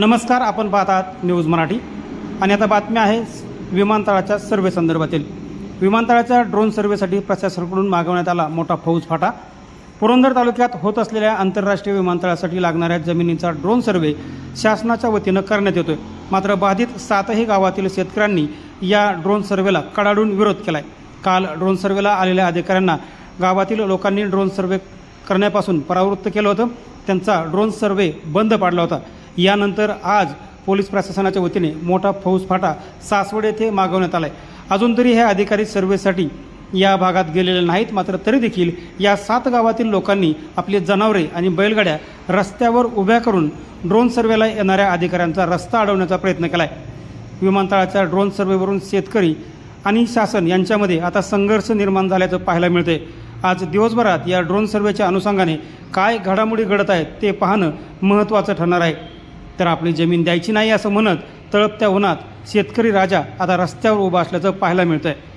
नमस्कार आपण पाहतात न्यूज मराठी. आणि आता बातम्या आहे विमानतळाच्या सर्वे संदर्भातील. विमानतळाच्या ड्रोन सर्वेसाठी प्रशासनाकडून मागवण्यात आला मोठा फौज फाटा पुरंदर तालुक्यात होत असलेल्या आंतरराष्ट्रीय विमानतळासाठी लागणाऱ्या जमिनीचा ड्रोन सर्वे शासनाच्या वतीनं करण्यात येतोय. मात्र बाधित सातही गावातील शेतकऱ्यांनी या ड्रोन सर्वेला कडाडून विरोध केलाय. काल ड्रोन सर्वेला आलेल्या अधिकाऱ्यांना गावातील लोकांनी ड्रोन सर्वे करण्यापासून परावृत्त केलं होतं. त्यांचा ड्रोन सर्वे बंद पाडला होता. यानंतर आज पोलीस प्रशासनाच्या वतीने मोठा फौजफाटा सासवड येथे मागवण्यात आला आहे अजून तरी हे अधिकारी सर्वेसाठी या भागात गेलेले नाहीत मात्र तरी देखील या सात गावातील लोकांनी आपली जनावरे आणि बैलगाड्या रस्त्यावर उभ्या करून ड्रोन सर्वेला येणाऱ्या अधिकाऱ्यांचा रस्ता अडवण्याचा प्रयत्न केला आहे विमानतळाच्या ड्रोन सर्वेवरून शेतकरी आणि शासन यांच्यामध्ये आता संघर्ष निर्माण झाल्याचं पाहायला मिळते आज दिवसभरात या ड्रोन सर्वेच्या अनुषंगाने काय घडामोडी घडत आहेत ते पाहणं महत्त्वाचं ठरणार आहे. तर आपली जमीन द्यायची नाही असं म्हणत तळपत्या उन्हात शेतकरी राजा आता रस्त्यावर उभा असल्याचं पाहायला मिळतं आहे